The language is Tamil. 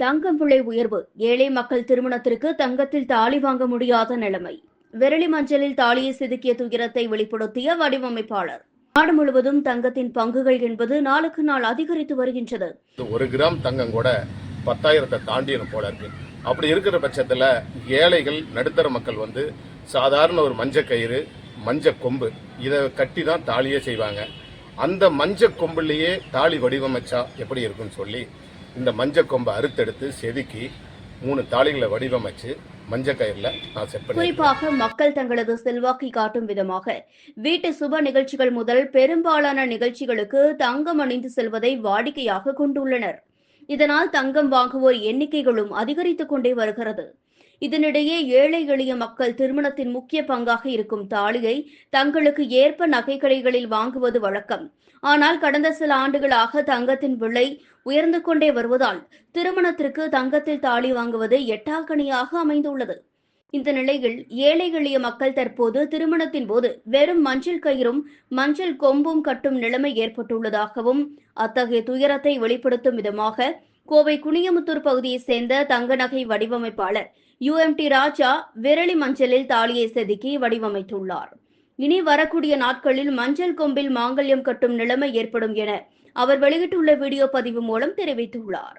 தங்கம் விலை உயர்வு. ஏழை மக்கள் திருமணத்திற்கு தங்கத்தில் தாலி வாங்க முடியாத நிலைமை. விரலி மஞ்சளில் தாலியை செதுக்கிய துயரத்தை வெளிப்படுத்திய வடிவமைப்பாளர். நாடு முழுவதும் தங்கத்தின் பங்குகள் என்பது நாளுக்கு நாள் அதிகரித்து வருகின்றது. ஒரு கிராம் தங்கம் கூட பத்தாயிரத்தை தாண்டியது போல இருக்கு. அப்படி இருக்கிற பட்சத்தில் ஏழைகள் நடுத்தர மக்கள் வந்து சாதாரண ஒரு மஞ்ச கயிறு மஞ்ச கொம்பு இதை கட்டி தான் தாலியே செய்வாங்க. அந்த மஞ்ச கொம்புலேயே தாலி வடிவமைச்சா எப்படி இருக்கும்னு சொல்லி இந்த மஞ்ச கொம்பை அறுத்தெடுத்து செதுக்கி மூணு தாளிகளை வடிவமைச்சு மஞ்ச கயிறுல நான் செட் குறிப்பாக மக்கள் தங்களது செல்வாக்கை காட்டும் விதமாக வீட்டு சுப நிகழ்ச்சிகள் முதல் பெரும்பாலான நிகழ்ச்சிகளுக்கு தங்கம் அணிந்து செல்வதை வாடிக்கையாக கொண்டுள்ளனர். இதனால் தங்கம் வாங்குவோர் எண்ணிக்கைகளும் அதிகரித்துக் கொண்டே வருகிறது. இதனிடையே ஏழை எளிய மக்கள் திருமணத்தின் முக்கிய பங்காக இருக்கும் தாலியை தங்களுக்கு ஏற்ப நகைக்கடைகளில் வாங்குவது வழக்கம். ஆனால் கடந்த சில ஆண்டுகளாக தங்கத்தின் விலை உயர்ந்து கொண்டே வருவதால் திருமணத்திற்கு தங்கத்தில் தாலி வாங்குவது எட்டாக்கணியாக அமைந்துள்ளது. இந்த நிலையில் ஏழை எளிய மக்கள் தற்போது திருமணத்தின் போது வெறும் மஞ்சள் கயிறும் மஞ்சள் கொம்பும் கட்டும் நிலைமை ஏற்பட்டுள்ளதாகவும் அத்தகைய துயரத்தை வெளிப்படுத்தும் விதமாக கோவை குனியமுத்தூர் பகுதியைச் சேர்ந்த தங்க நகை வடிவமைப்பாளர் யுஎம்டி ராஜா விரலி மஞ்சளில் தாலியை செதுக்கி வடிவமைத்துள்ளார். இனி வரக்கூடிய நாட்களில் மஞ்சள் கொம்பில் மாங்கல்யம் கட்டும் நிலைமை ஏற்படும் என அவர் வெளியிட்டுள்ள வீடியோ பதிவு மூலம் தெரிவித்துள்ளார்.